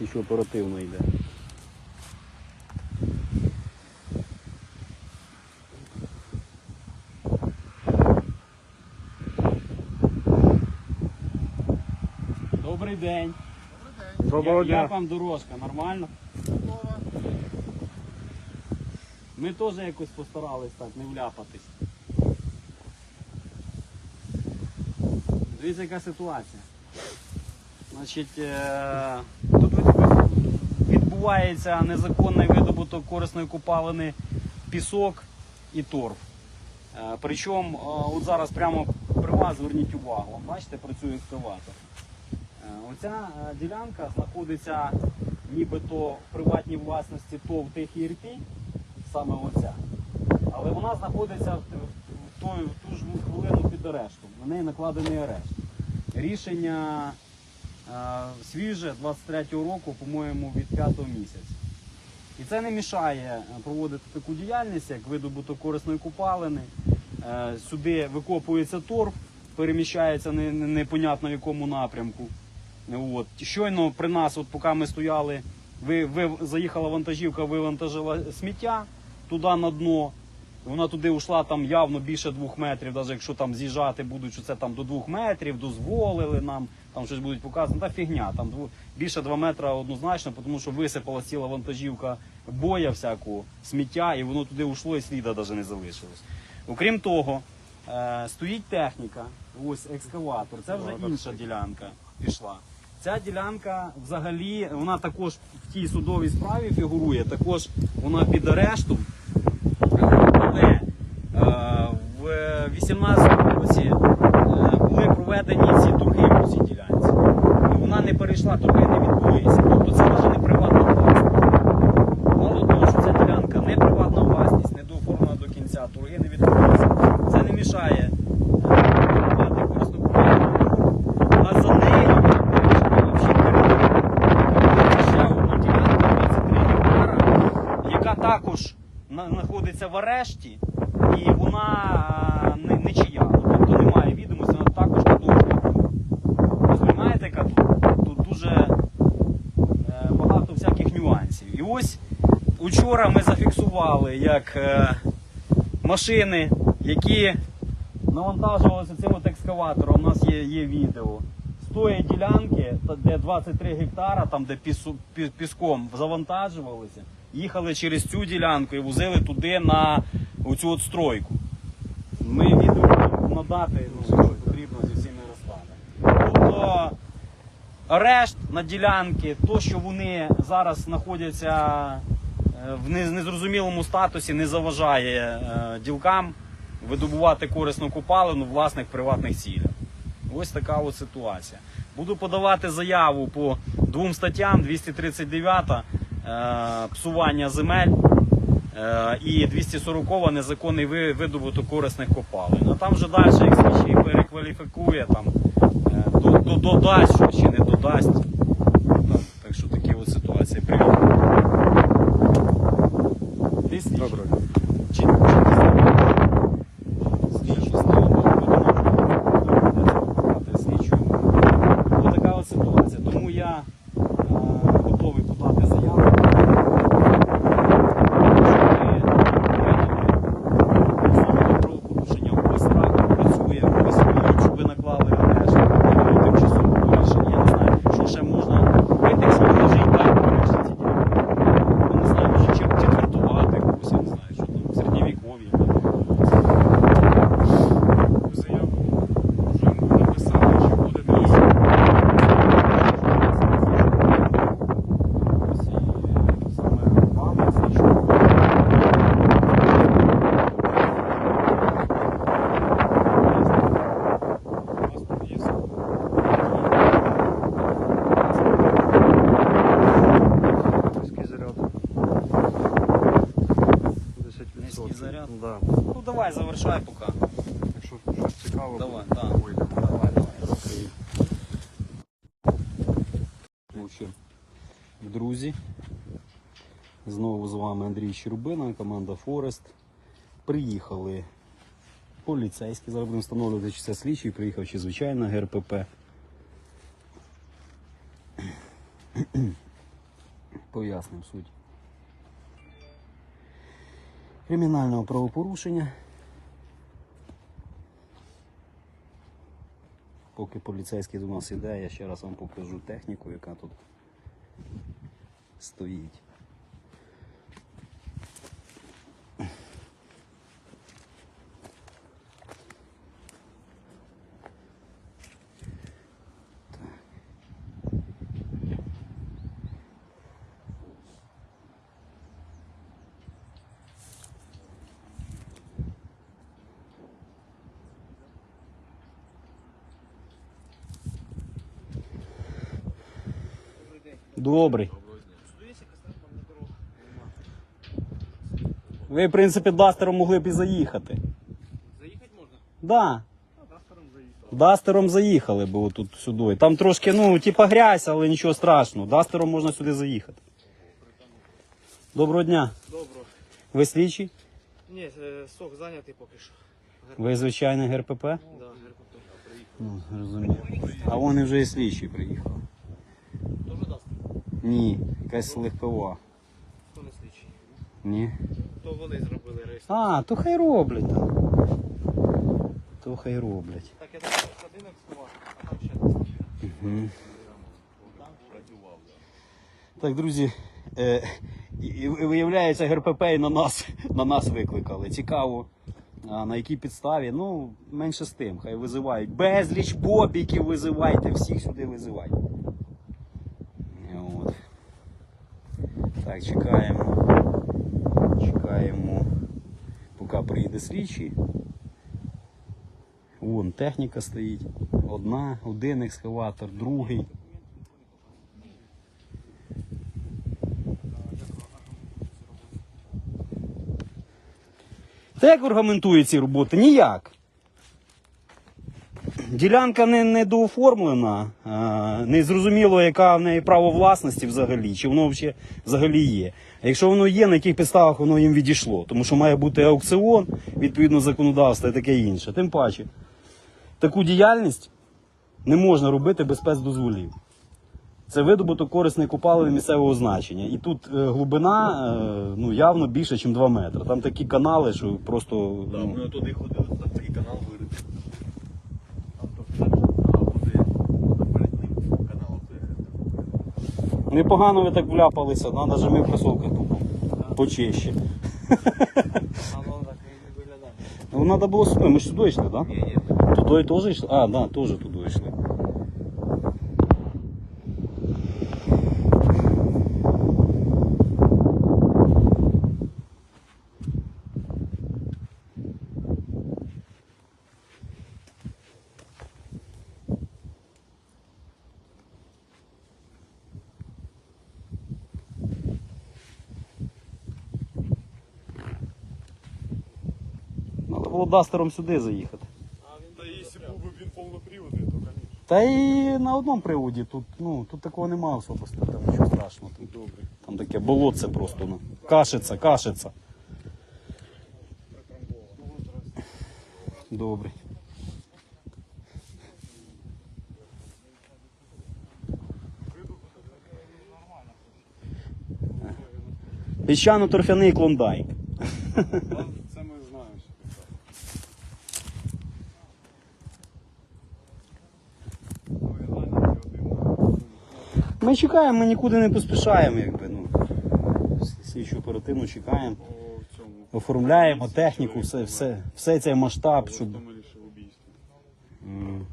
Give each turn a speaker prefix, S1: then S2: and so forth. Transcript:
S1: слідчо оперативно йде. Добрий день.
S2: Доброго
S1: Я-
S2: дня.
S1: Як вам дорожка? Нормально? Ми теж якось постарались так, не вляпатись. Дивіться, яка ситуація. Значить, е, відбувається незаконний видобуток корисної купалини пісок і торф. Е, Причому е, от зараз прямо при вас зверніть увагу. Бачите, працює екскаватор. Е, Оця ділянка знаходиться нібито в приватній власності ТОВ ТХІРП, саме оця. Але вона знаходиться в, ту ж хвилину під арештом. На неї накладений арешт. Рішення свіже 23-го року, по-моєму, від 5-го місяця. І це не мішає е, проводити таку діяльність, як видобуток корисної купалини. Е, Сюди викопується торф, переміщається не- не- непонятно в якому напрямку. От. Щойно при нас, от поки ми стояли, ви, ви, заїхала вантажівка, вивантажила сміття туди на дно. Вона туди йшла там явно більше двох метрів, навіть якщо там з'їжджати будуть, що це там до двох метрів, дозволили нам, там щось будуть показувати. Та фігня, там дву- більше два метри однозначно, тому що висипала ціла вантажівка боя всякого, сміття, і воно туди йшло і сліда навіть не залишилось. Окрім того, е, стоїть техніка, ось екскаватор, це вже інша ділянка пішла. Ця ділянка взагалі вона також в тій судовій справі фігурує, також вона під арештом. 2018 році е, були проведені ці торги по цій ділянці. І вона не перейшла, торги не відбулися. Тобто це вже не приватна власність. Мало того, що ця ділянка не приватна власність, не дооформлена до кінця, торги не відбулися. Це не мішає. Е, е, також знаходиться в арешті, і вона не чия. Ну, Тобто немає відомості, вона також надовжує. Розумієте, яка тут? Дуже е, багато всяких нюансів. І ось учора ми зафіксували, як е, машини, які навантажувалися цим от екскаватором, у нас є, є відео. З тої ділянки, де 23 гектара, там де пісу, пі- піском завантажувалися, їхали через цю ділянку і возили туди на оцю от стройку. Відео надати, ну, що потрібно зі всіми розкладами. Тобто арешт на ділянки, то, що вони зараз знаходяться е, в незрозумілому статусі, не заважає е, ділкам видобувати корисну купалину в власних приватних цілях. Ось така от ситуація. Буду подавати заяву по двом статтям: 239 е, псування земель і 240 незаконний видобуток корисних копалин. А там вже далі, як слідчий перекваліфікує, там е, до- до- додасть що чи не додасть. Так що такі от ситуації. Привіт. Ти слідчий?
S2: Добре.
S1: Чи, чи ти слідчий? Слідчий, слава Богу, будемо слідчою. Ось така от ситуація. Тому я е, готовий подати заяву. Правопорушення в страх працює, висвоюють, щоб ви наклали арешт, і тимчасове рішення. Я не знаю, що ще можна витекси, може і так вирішити ці ділянки. Я не знаю, може чим четвертувати когось, я не знаю, що там, середньовіков'я.
S2: Заяву вже написали, чи буде дивитися. Паспорт є. Низький заряд. 10%.
S1: Низький заряд?
S2: Да.
S1: Ну давай, завершай поки.
S2: Щось цікаво,
S1: Давай, так.
S2: вийдемо.
S1: Давай, давай, розкрию. В друзі, знову з вами Андрій Щербина, команда Форест. Приїхали поліцейські, зараз будемо встановлювати, чи це слідчий, приїхав чи звичайно ГРПП. Пояснимо суть. Кримінального правопорушення. Поки поліцейський до нас іде, я ще раз вам покажу техніку, яка тут стоїть. Добрий. Ви, в принципі, дастером могли б і заїхати.
S2: Заїхати можна?
S1: Да.
S2: Дастером
S1: заїхали б отут сюди. Там трошки, ну, типа грязь, але нічого страшного. Дастером можна сюди заїхати. Доброго дня.
S2: Добро.
S1: Ви слідчий?
S2: Ні, е, сок зайнятий поки що.
S1: Ви звичайний ГРПП?
S2: Да, ГРПП.
S1: Ну, розумію. А вони вже і слідчий приїхали. Ні, якась ЛегПО.
S2: Хто не слідчий?
S1: Ні.
S2: То вони зробили рейс.
S1: А, то хай роблять. там. То хай роблять.
S2: Так, я думаю, один екскаватор, а там ще десь.
S1: Мгм. Так, друзі, е, і- і виявляється, ГРПП і на нас, на нас викликали. Цікаво, а, на якій підставі. Ну, менше з тим, хай визивають. Безліч бобіків визивайте, всіх сюди визивайте. От. Так, чекаємо. Чекаємо, поки приїде слідчий. Вон техніка стоїть. Одна, один екскаватор, другий. Та як аргументує ці роботи? Ніяк. Ділянка не, не дооформлена, не зрозуміло, яка в неї право власності взагалі, чи воно взагалі, є. А якщо воно є, на яких підставах воно їм відійшло, тому що має бути аукціон, відповідно законодавства і таке інше. Тим паче, таку діяльність не можна робити без спецдозволів. Це видобуток корисної копалини місцевого значення. І тут е, глибина е, ну, явно більше, ніж 2 метри. Там такі канали, що просто.
S3: Да,
S1: ну,
S3: ми туди ходили, там такий канал вирити. Там то а буде перед ним канал це.
S1: Непогано ви так вляпалися, треба навіть ми в тупо. Почище.
S2: Воно так і не виглядає.
S1: Ну, треба було сюди, ми ж сюди йшли, так? Да?
S3: Ні, ні,
S1: Туди теж йшли? А, так, да, теж туди йшли. Треба було дастером сюди заїхати.
S3: Та якщо був би він повноприводний, то, звісно.
S1: Та і на одному приводі тут, ну, тут такого немає особисто, там нічого страшного. Тут,
S3: Добре.
S1: там таке болотце просто. Ну. Кашиться, кашиться. Добре. Піщано-торфяний клондайк.
S3: Ми
S1: чекаємо, ми нікуди не поспішаємо, якби. ну. Слідчу оперативно чекаємо. Оформляємо техніку, все, все, все цей масштаб, щоб.
S3: М.